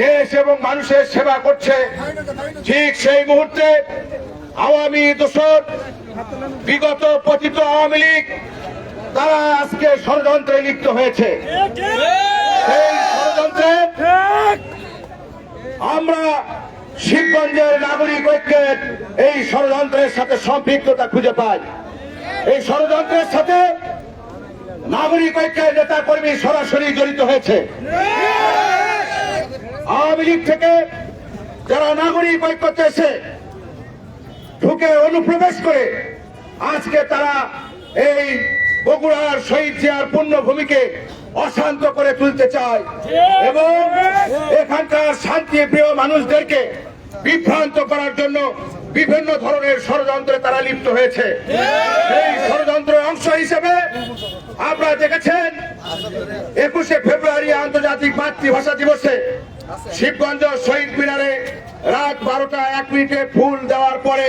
দেশ এবং মানুষের সেবা করছে। ঠিক সেই মুহূর্তে আওয়ামী দোষর বিগত পতিত আওয়ামী লীগ, তারা আজকে ষড়যন্ত্রে লিপ্ত হয়েছে। আমরা শিবগঞ্জের নাগরিক ঐক্যের এই ষড়যন্ত্রের সাথে সম্পৃক্ততা খুঁজে পাই। এই ষড়যন্ত্রের সাথে নাগরিক ঐক্যের নেতা কর্মী সরাসরি জড়িত হয়েছে। আওয়ামী লীগ থেকে যারা নাগরিক ঐক্যতে এসে ঢুকে অনুপ্রবেশ করে, আজকে তারা এই বগুড়ার শহীদ জিয়ার পুণ্যভূমিকে অশান্ত করে তুলতে চায় এবং এখানকার শান্তি প্রিয় মানুষদেরকে বিভ্রান্ত করার জন্য বিভিন্ন ধরনের ষড়যন্ত্রে তারা লিপ্ত হয়েছে। সেই ষড়যন্ত্রের অংশ হিসেবে আপনারা দেখেছেন, একুশে ফেব্রুয়ারি আন্তর্জাতিক মাতৃভাষা দিবসে শিবগঞ্জ শহীদ মিনারে রাত বারোটা এক মিনিটে ফুল দেওয়ার পরে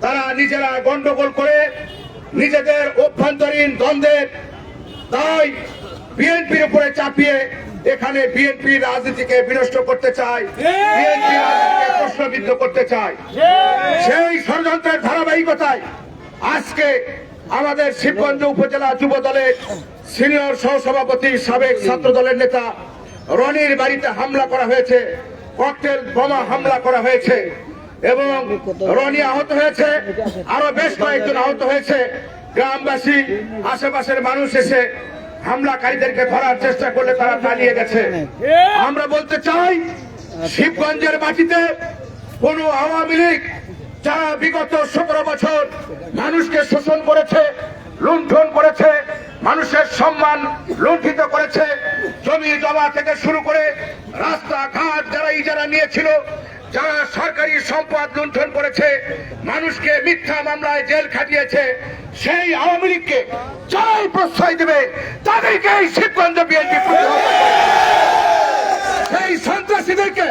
তারা নিজেরা গন্ডগোল করে নিজেদের অভ্যন্তরীণ দ্বন্দ্বের তাই বিএনপির উপরে চাপিয়ে এখানে বিএনপি রাজনীতিকে বিনষ্ট করতে চায় বিএনপি রাজনীতিকে প্রশ্নবিদ্ধ করতে চায়। সেই ষড়যন্ত্রের ধারাবাহিকতায় আজকে আমাদের শিবগঞ্জ উপজেলা যুব দলের সিনিয়র সহসভাপতি সাবেক ছাত্র দলের নেতা রনির বাড়িতে হামলা করা হয়েছে, ককটেল বোমা হামলা করা হয়েছে, এবং রনি আহত হয়েছে, আরও বেশ কয়েকজন আহত হয়েছে। গ্রামবাসী, আশেপাশের মানুষ এসে হামলাকারীদেরকে ধরার চেষ্টা করলে তারা পালিয়ে গেছে। আমরা বলতে চাই, শিবগঞ্জের মাটিতে কোন আওয়ামী লীগ যারা বিগত সতেরো বছর মানুষকে শোষণ করেছে, লুণ্ঠন করেছে মানুষের সম্মান লুণ্ঠিত করেছে। জমি জমা থেকে শুরু করে রাস্তাঘাট যারা ইজারা নিয়েছিল, যারা সরকারি সম্পদ লুণ্ঠন করেছে, মানুষকে মিথ্যা মামলায় জেল খাটিয়েছে, সেই আওয়ামী লীগকে যারাই প্রশ্রয় দেবে তাদেরকে এই শিবগঞ্জ বিএনপি সেই সন্ত্রাসীদেরকে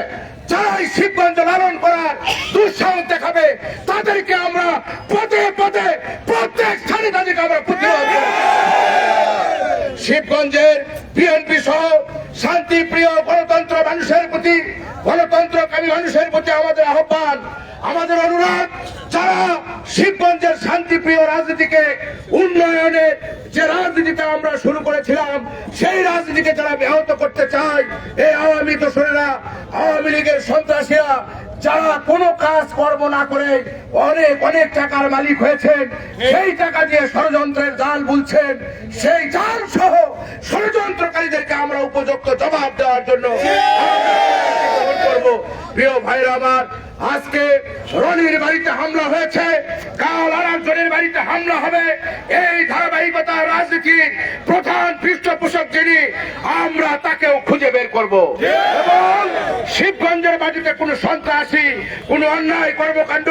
যারা এই শিবগঞ্জ লালন করার দুঃসাহস দেখাবে, তাদেরকে আমরা পদে পদে প্রত্যেক স্থানে তাদেরকে আমরা। শিবগঞ্জের বিএনপি সহ শান্তি প্রিয় গণতন্ত্র মানুষের প্রতি, গণতন্ত্রকামী মানুষের প্রতি আমাদের আহ্বান, আমাদের অনুরোধ, যারা শিবগঞ্জের শান্তিপ্রিয় রাজনীতিকে উন্নয়নের যে রাজনীতিটা আমরা শুরু করেছিলাম, সেই রাজনীতিকে যারা ব্যাহত করতে চায়, এই আওয়ামী দোসরেরা আওয়ামী লীগের সন্ত্রাসীরা, যারা কোনো কাজ কর্ম না করে অনেক অনেক টাকার মালিক হয়েছেন, সেই টাকা দিয়ে ষড়যন্ত্রের জাল বুলছেন, সেই জাল সহ ষড়যন্ত্রকারীদেরকে আমরা উপযুক্ত জবাব দেওয়ার জন্য প্রিয় ভাইরা আমার আজকে রনির বাড়িতে হামলা হয়েছে, কাল আর একজনের বাড়িতে হামলা হবে। এই ধারাবাহিকতা রাজনীতির প্রধান পৃষ্ঠপোষক যিনি, আমরা তাকেও খুঁজে বের করব। এবং শিবগঞ্জের বাড়িতে কোনো সন্ত্রাসী, কোনো অন্যায় কর্মকাণ্ড,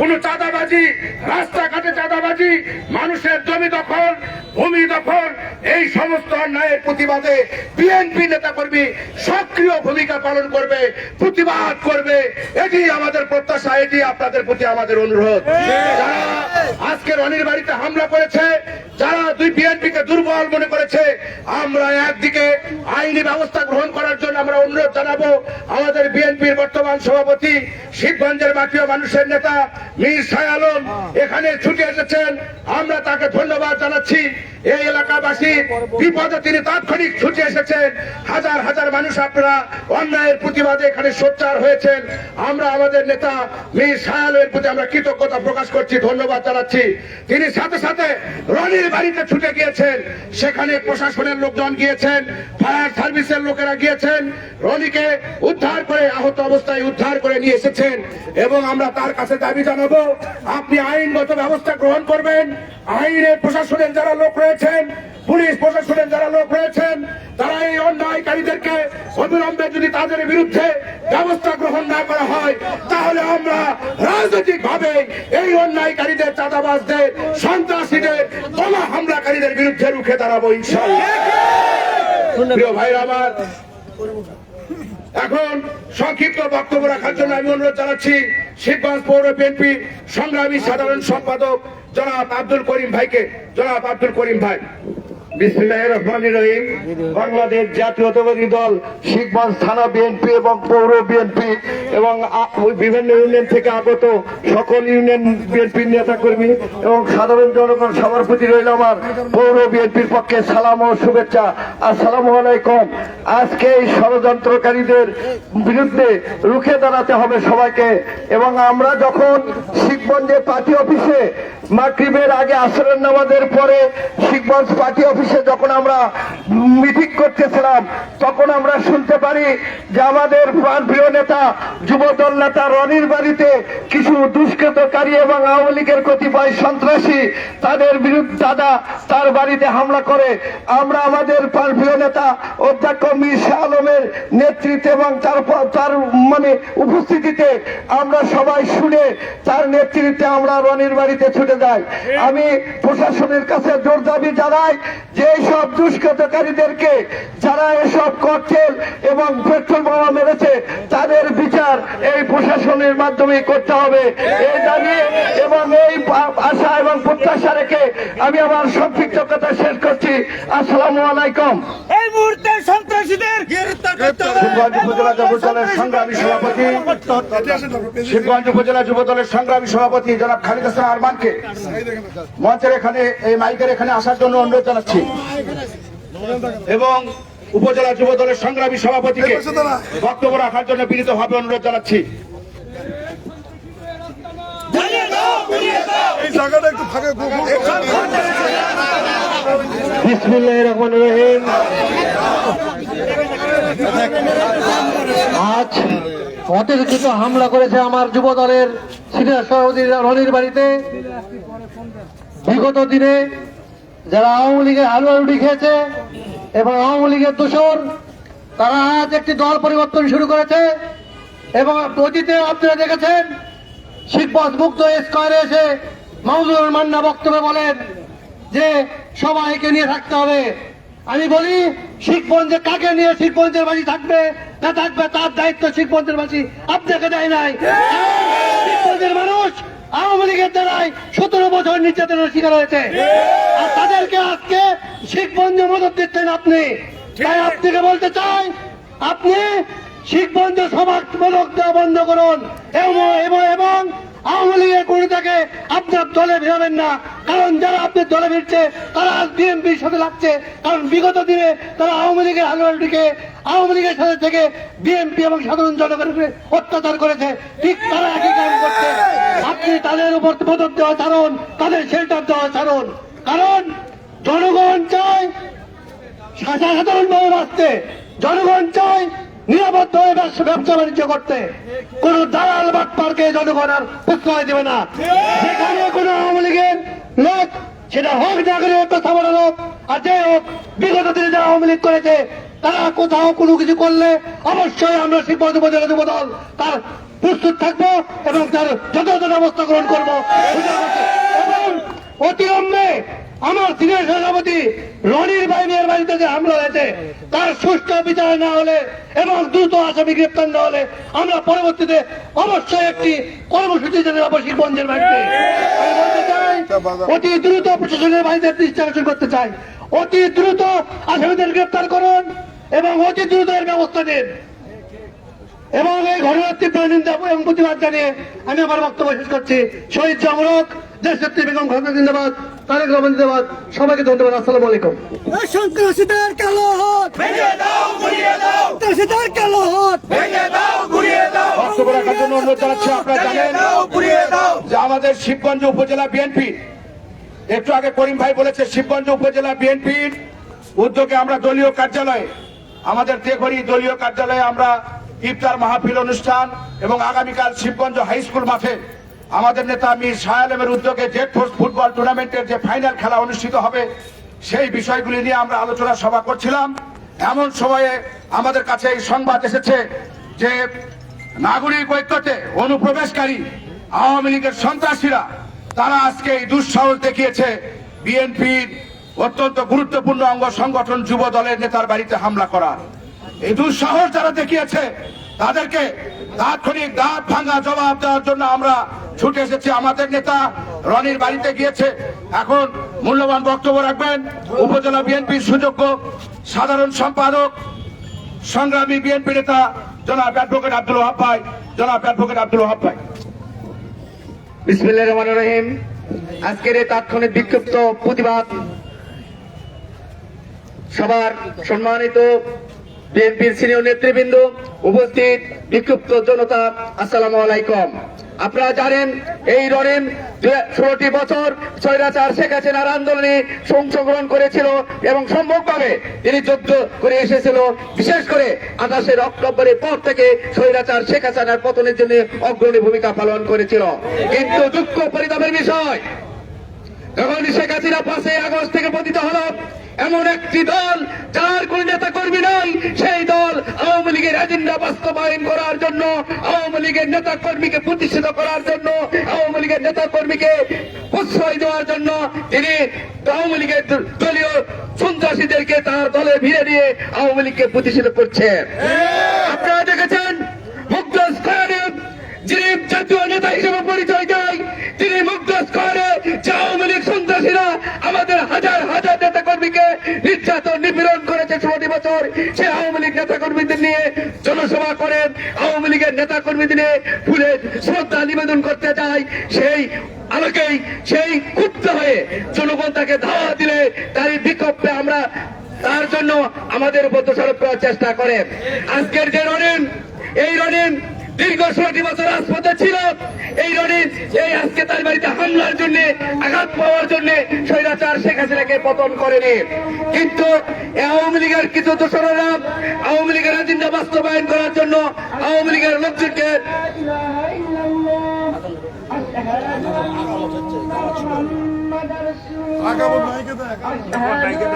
কোনো চাঁদাবাজি, রাস্তাঘাটে চাঁদাবাজি, মানুষের জমি দখল, ভূমি দখল, এই সমস্ত অন্যায়ের প্রতিবাদে বিএনপি নেতাকর্মী সক্রিয় ভূমিকা পালন করবে, প্রতিবাদ করবে। এটি আমাদের প্রত্যাশা এটি আপনাদের প্রতি আমাদের অনুরোধ। যারা আজকে রনির বাড়িতে হামলা করেছে যারা দুই বিএনপিকে দুর্বল মনে করেছে, আমরা একদিকে আইনি ব্যবস্থা গ্রহণ করার জন্য আমরা অনুরোধ জানাব। আমাদের বিএনপির বর্তমান সভাপতি, শিবগঞ্জের মাটিও মানুষের নেতা, মীর আলম, এখানে ছুটে এসেছেন। আমরা তাকে ধন্যবাদ জানাচ্ছি। এই এলাকাবাসী, বিপদে তিনি তাৎক্ষণিক ছুটে এসেছেন। হাজার হাজার মানুষ আপনারা অন্যায়ের প্রতিবাদে এখানে সোচ্চার হয়েছেন। আমরা আমাদের নেতা মীর আলমের প্রতি আমরা কৃতজ্ঞতা প্রকাশ করছি, ধন্যবাদ জানাচ্ছি। তিনি সাথে সাথে রনির বাড়িতে ছুটে গিয়েছেন, সেখানে প্রশাসনের লোকজন গিয়েছেন, ফায়ার সার্ভিসের লোকেরা গিয়েছেন, রনিকে উদ্ধার করে, আহত অবস্থায় উদ্ধার করে নিয়ে এসেছেন এবং আমরা তার কাছে দাবি জানাব, আপনি আইনগত ব্যবস্থা গ্রহণ করবেন, আইনের প্রশাসনের যারা লোক রয়েছেন, পুলিশ প্রশাসনের যারা লোক রয়েছেন, তারা এই অন্যায়কারীদেরকে অবিলম্বে যদি তাদের বিরুদ্ধে ব্যবস্থা গ্রহণ না করা হয় তাহলে আমরা রাজনৈতিক ভাবে এই অন্যায়কারীদের চাঁদাবাজদের সন্ত্রাসীদের বোমা হামলাকারীদের বিরুদ্ধে রুখে দাঁড়াবো ইনশাল্লাহ প্রিয় ভাইরা আমার এখন সংক্ষিপ্ত বক্তব্য রাখার জন্য আমি অনুরোধ জানাচ্ছি শিবগঞ্জ পৌর বিএনপি সংগ্রামী সাধারণ সম্পাদক জনাব আব্দুল করিম ভাইকে। জনাব আব্দুল করিম ভাই। বাংলাদেশ জাতীয়তাবাদী দল শিখগঞ্জ থানা বিএনপি এবং পৌর বিএনপি এবং বিভিন্ন ইউনিয়ন থেকে আগত সকল ইউনিয়ন বিএনপির নেতা কর্মী এবং সাধারণ জনগণ সবার প্রতি রইল আমার পৌর বিএনপির পক্ষে সালাম ও শুভেচ্ছা। আসসালামু আলাইকুম। আজকে এই ষড়যন্ত্রকারীদের বিরুদ্ধে রুখে দাঁড়াতে হবে সবাইকে এবং আমরা যখন শিখগঞ্জে পার্টি অফিসে মাগরিবের আগে আসরের নামাজের পরে শিখগঞ্জ পার্টি অফিসে যখন আমরা মিটিং করতেছিলাম, তখন আমরা শুনতে পারি যে আমাদের প্রিয় নেতা, যুবদল নেতা রনির বাড়িতে কিছু দুষ্কৃতকারী এবং আওয়ামী লীগের কতিপয় সন্ত্রাসী তাদের বিরুদ্ধে দাদা তার বাড়িতে হামলা করে। আমরা আমাদের প্রাণপ্রিয় নেতা, অধ্যক্ষ মীর শাহ আলমের নেতৃত্বে এবং তার তার মানে উপস্থিতিতে আমরা সবাই শুনে তার নেতৃত্বে আমরা রনির বাড়িতে ছুটে যাই। আমি প্রশাসনের কাছে জোর দাবি জানাই যে এইসব দুষ্কৃতকারীদেরকে যারা এসব ককটেল এবং পেট্রোল বোমা মেরেছে তাদের বিচার এই প্রশাসনের মাধ্যমে করতে হবে। এই দাবি এবং এই আশা এবং প্রত্যাশা রেখে আমি আমার কথা শেষ করছি। আসসালামু আলাইকুম। এই মুহূর্তে সন্ত্রাসীদের উপজেলা যুবদলের সংগ্রামী সভাপতি শিবগঞ্জ উপজেলা যুবদলের সংগ্রামী সভাপতি জনাব খালিদ হাসান আরমানকে মঞ্চের এখানে এই মাইকের এখানে আসার জন্য অনুরোধ জানাচ্ছি। এবং উপজেলা যুব দলের সংগ্রামী সভাপতিকে বক্তব্য রাখার জন্য বিনীতভাবে অনুরোধ জানাচ্ছি। আজ অতিরিক্ত হামলা করেছে আমার যুব দলের সিনিয়র সভাপতি রনির বাড়িতে। বিগত দিনে যারা আওয়ামী লীগের হালুয়া খেয়েছে এবং আওয়ামী লীগের দোষর, তারা আজ একটি দল পরিবর্তন শুরু করেছে এবং অতীতে আপনারা দেখেছেন শিখপথ মুক্ত এসে মাহমুদুর মান্না বক্তব্যে বলেন যে সবাইকে নিয়ে থাকতে হবে। আমি বলি শিখপঞ্জে কাকে নিয়ে শিখপঞ্জের বাসী থাকবে, না থাকবে তার দায়িত্ব শিখপঞ্জের বাসী আপনাকে দেয় নাই। শিখপঞ্জের মানুষ আওয়ামী লীগের দ্বারাই সতেরো বছর নির্যাতনের শিকার হয়েছে। আর তাদেরকে আজকে শিখপঞ্জে মদত দিচ্ছেন আপনি। তাই আপনাকে বলতে চাই আপনি শিখবন্ধ পদক দেওয়া বন্ধ করুন। এবং আওয়ামী লীগের কর্মীটাকে আপনার দলে ভেবেন না। কারণ যারা আপনার দলে ভিড়ছে তারা আজ বিএনপির সাথে লাগছে। কারণ বিগত দিনে তারা আওয়ামী লীগের আলোয়ালটিকে আওয়ামী লীগের সাথে থেকে বিএনপি এবং সাধারণ জনগণের অত্যাচার করেছে। ঠিক তারা একই কাজ করছে। আপনি তাদের উপর পদক দেওয়া ছাড়ুন তাদের শেল্টার দেওয়া ছাড়ুন কারণ জনগণ চায় সাজা সাধারণভাবে বাঁচতে, জনগণ চায় নিরাপদ হয়ে ব্যবসা বাণিজ্য করতে। কোন দালাল বাটপারকে জনগণ আর প্রশ্রয় দেবে না। যেখানে কোন আওয়ামী লীগের লোক, সেটা হোক নাগরিক সামান্য লোক, আর যে হোক, বিগত দিনে যারা আওয়ামী লীগ করেছে, তারা কোথাও কোনো কিছু করলে অবশ্যই আমরা শিবপদ উপজেলা যুব দল, তার প্রস্তুত থাকব এবং তার যথাযথ ব্যবস্থা গ্রহণ করব। অতিলম্বে আমার সিনিয়র সভাপতি রনির বাহিনীর বাড়িতে যে হামলা হয়েছে। তার সুষ্ঠু বিচার না হলে এবং দ্রুত আসামি গ্রেপ্তার না হলে আমরা পরবর্তীতে অবশ্যই একটি কর্মসূচি জানাব শিবগঞ্জের বাড়িতে। আমি বলতে চাই, অতি দ্রুত প্রশাসনের বাড়িতে দৃষ্টি আকর্ষণ করতে চাই। অতি দ্রুত আসামিদের গ্রেপ্তার করুন এবং অতি দ্রুত এর ব্যবস্থা নিন। এবং এই ঘটনার তীব্র নিন্দা এবং প্রতিবাদ জানিয়ে আমি আমার বক্তব্য শেষ করছি। শহীদ জমরক দেশ নেত্রী বেগম খালেদা জিন্দাবাদ তারেক রহমান জিন্দাবাদ সবাইকে ধন্যবাদ আসসালামু আলাইকুম। সন্ত্রাসীদের কালো হাত। ভেঙে দাও গুড়িয়ে দাও। সন্ত্রাসীদের কালো হাত। ভেঙে দাও গুড়িয়ে দাও। বক্তব্য রাখার জন্য অনুরোধ জানাচ্ছি আপনারা জানেন গুড়িয়ে দাও। যে আমাদের শিবগঞ্জ উপজেলা বিএনপি একটু আগে করিম ভাই বলেছে শিবগঞ্জ উপজেলা বিএনপির উদ্যোগে আমরা দলীয় কার্যালয়ে আমাদের তেঘরি দলীয় কার্যালয়ে আমরা ইফতার মাহফিল অনুষ্ঠান এবং আগামীকাল শিবগঞ্জ হাই স্কুল মাঠে আমাদের নেতা মীর শাহ আলমের উদ্যোগে জেট ফোর্স ফুটবল টুর্নামেন্টের যে ফাইনাল খেলা অনুষ্ঠিত হবে, সেই বিষয়গুলি নিয়ে আমরা আলোচনা সভা করছিলাম। এমন সময়ে আমাদের কাছে এই সংবাদ এসেছে যে নাগরিক ঐক্যতে অনুপ্রবেশকারী আওয়ামী লীগের সন্ত্রাসীরা, তারা আজকে এই দুঃসাহস দেখিয়েছে। বিএনপির অত্যন্ত গুরুত্বপূর্ণ অঙ্গ সংগঠন যুব দলের নেতার বাড়িতে হামলা করার। এই দুঃসাহস যারা দেখিয়েছে, তাদেরকে তাৎক্ষণিক দাঁত ভাঙা জবাব দেওয়ার জন্য আমরা ছুটে এসেছি। আমাদের নেতা রনির বাড়িতে গিয়েছে। এখন মূল্যবান বক্তব্য রাখবেন। উপজেলা বিএনপির সুযোগ্য সাধারণ সম্পাদক, সংগ্রামী বিএনপি নেতা জনাব অ্যাডভোকেট আব্দুল ওহাব ভাই। জনাব অ্যাডভোকেট আব্দুল ওহাব ভাই। বিসমিল্লাহ রহমান রহিম। আজকের এই তাৎক্ষণিক বিক্ষিপ্ত প্রতিবাদ সবার সম্মানিত বিএনপির সিনিয়র নেতৃবৃন্দ, উপস্থিত বিক্ষিপ্ত জনতা, আসসালামু আলাইকুম। আপনারা জানেন, এই রনিম ষোলোটি বছর স্বৈরাচার শেখ হাসিনার আন্দোলনে অংশগ্রহণ করেছিল এবং সম্ভবভাবে তিনি যুদ্ধ করে এসেছিল। বিশেষ করে আঠাশের অক্টোবরের পর থেকে স্বৈরাচার শেখ হাসিনার পতনের জন্য অগ্রণী ভূমিকা পালন করেছিল। কিন্তু দুঃখ পরিতাপের বিষয়, যখন শেখ হাসিনা পাঁচই আগস্ট থেকে পতিত হলো, এমন একটি দল যার কোন নেতা এজেন্ডা বাস্তবায়ন করার জন্য আওয়ামী লীগের নেতা কর্মীকে প্রতিষ্ঠিত করার জন্য আওয়ামী লীগের নেতা কর্মীকে প্রশ্রয় দেওয়ার জন্য তিনি আওয়ামী লীগের দলীয় সন্ত্রাসীদেরকে তার দলে ভিড়ে নিয়ে আওয়ামী লীগকে প্রতিষ্ঠিত করছে। আপনারা দেখেছেন মুগ্ধ স্কয়ারে যিনি জাতীয় নেতা হিসেবে পরিচয় দেয় হাজার কর্মীকে নির্যাতন, নিপীড়ন করেছে ষোলোটি বছর। সে আওয়ামী লীগ নেতা কর্মীদের নিয়ে জনসভা করেন আওয়ামী লীগের নেতা কর্মীদের নিয়ে ফুলে শ্রদ্ধা নিবেদন করতে চায়। সেই আলোকেই, সেই ক্ষুব্ধ হয়ে জনগণ তাকে ধাওয়া দিলে, তারই বিক্ষোভে আমরা তার জন্য আমাদের উপর দোষারোপ করার চেষ্টা করে। আজকের যে রনিন এই রনিন দীর্ঘ ষোলোটি বছর রাজপথে ছিল এই রনিন এই আজকে তার বাড়িতে হামলার জন্য আঘাত পাওয়ার জন্য স্বৈরাচার শেখ হাসিনাকে পতন করেনি কিন্তু আওয়ামী লীগের কিছু দোষরা আওয়ামী লীগের এজেন্ডা বাস্তবায়ন করার জন্য আওয়ামী লীগের লোকজনকে।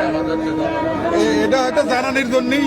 এ- এটা হয়তো জানানির জন্যই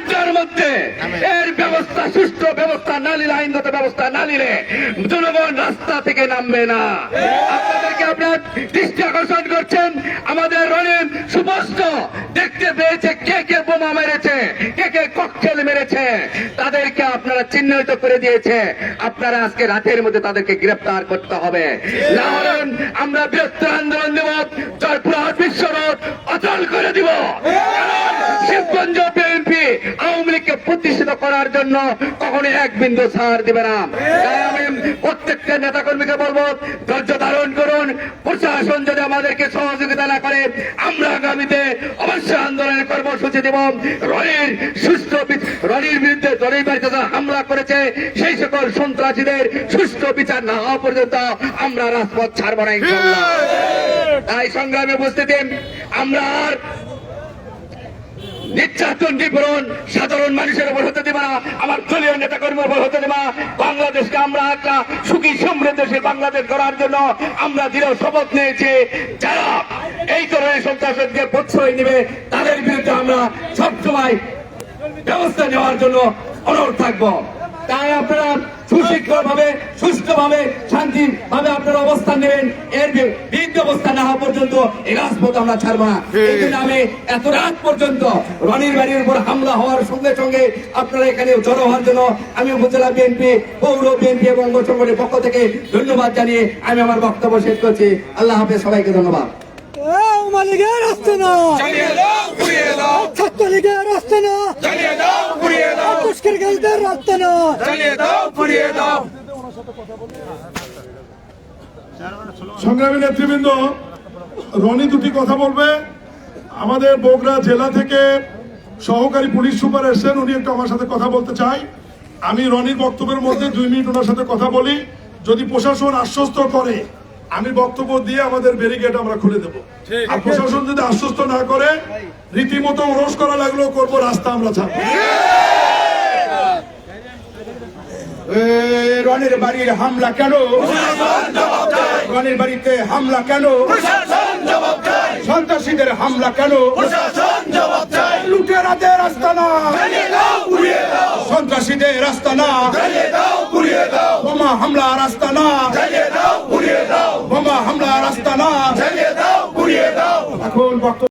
না নিলে জনগণ রাস্তা থেকে নামবে না। আপনাদেরকে আপনার দৃষ্টি আকর্ষণ করছেন। আমাদের রনিম সুস্পষ্ট দেখতে পেয়েছে কে কে বোমা মেরেছে, কে কে ককটেল মেরেছে। তাদেরকে আপনারা চিহ্নিত করে দিয়েছে। আপনারা আজকে রাতের মধ্যে তাদেরকে গ্রেফতার করতে হবে। না আমরা বৃহত্তর আন্দোলন দেব জয়পুরহাট বিশ্ব রোড অচল করে দিব। কারণ শিবগঞ্জ বিএনপি আওয়ামী লীগকে প্রতিষ্ঠিত করার জন্য কখনো এক বিন্দু ছাড় দিবে না। তাই আমি প্রত্যেকটা নেতা কর্মীকে বলব ধৈর্য ধারণ করুন। প্রশাসন যদি আমাদেরকে সহযোগিতা না করে আমরা আগামীতে অবশ্যই আন্দোলনের কর্মসূচি দেব। রনির সুস্থ রনির বিরুদ্ধে রনির বাড়িতে যারা হামলা করেছে সেই সকল সন্ত্রাসীদের সুষ্ঠু বিচার না হওয়া পর্যন্ত আমরা রাজপথ ছাড়ব না তাই সংগ্রামে উপস্থিতি আমরা আর নির্যাতন নিপীড়ন সাধারণ মানুষের উপর হতে দেবে আমার দলীয় নেতা কর্মীর উপর হতে দেবে বাংলাদেশকে আমরা একটা সুখী সমৃদ্ধ সে বাংলাদেশ করার জন্য আমরা দৃঢ় শপথ নিয়েছি। যারা এই ধরনের সন্ত্রাসকে প্রশ্রয় নেবে তাদের বিরুদ্ধে আমরা সবসময় ব্যবস্থা নেওয়ার জন্য অনুরোধ থাকব। তাই আপনারা সুশিক্ষিত ভাবে সুস্থ ভাবে শান্তি ভাবে আপনারা অবস্থান নেবেন। এর বি- বিরুদ্ধে অবস্থান না হওয়া পর্যন্ত এই রাজপথ আমরা ছাড়বো না। এই জন্য আমি এত রাত পর্যন্ত রনির বাড়ির উপর হামলা হওয়ার সঙ্গে সঙ্গে আপনারা এখানে জড়ো হওয়ার জন্য আমি উপজেলা বিএনপি পৌর বিএনপি এবং সংগঠনের পক্ষ থেকে ধন্যবাদ জানিয়ে আমি আমার বক্তব্য শেষ করছি। আল্লাহ হাফেজ সবাইকে ধন্যবাদ। আওয়ামী লীগের আসছে না। সংগ্রামী নেতৃবৃন্দ রনি দুটি কথা বলবে। আমাদের বগুড়া জেলা থেকে সহকারী পুলিশ সুপার এসেছেন উনি একটু আমার সাথে কথা বলতে চাই। আমি রনির বক্তব্যের মধ্যে দুই মিনিট ওনার সাথে কথা বলি। যদি প্রশাসন আশ্বস্ত করে আমি বক্তব্য দিয়ে আমাদের ব্যারিকেড আমরা খুলে দেব। আর প্রশাসন যদি আশ্বস্ত না করে রীতিমতো ওরস করা লাগলেও করব রাস্তা আমরা ছাড়বো। রনির বাড়ির হামলা কেন? রনির বাড়িতে হামলা কেন? সন্ত্রাসীদের হামলা কেন? লুটেরাদের আস্তানা সন্ত্রাসীদের আস্তানা বোমা হামলার আস্তানা বোমা হামলার আস্তানা এখন বক্তব্য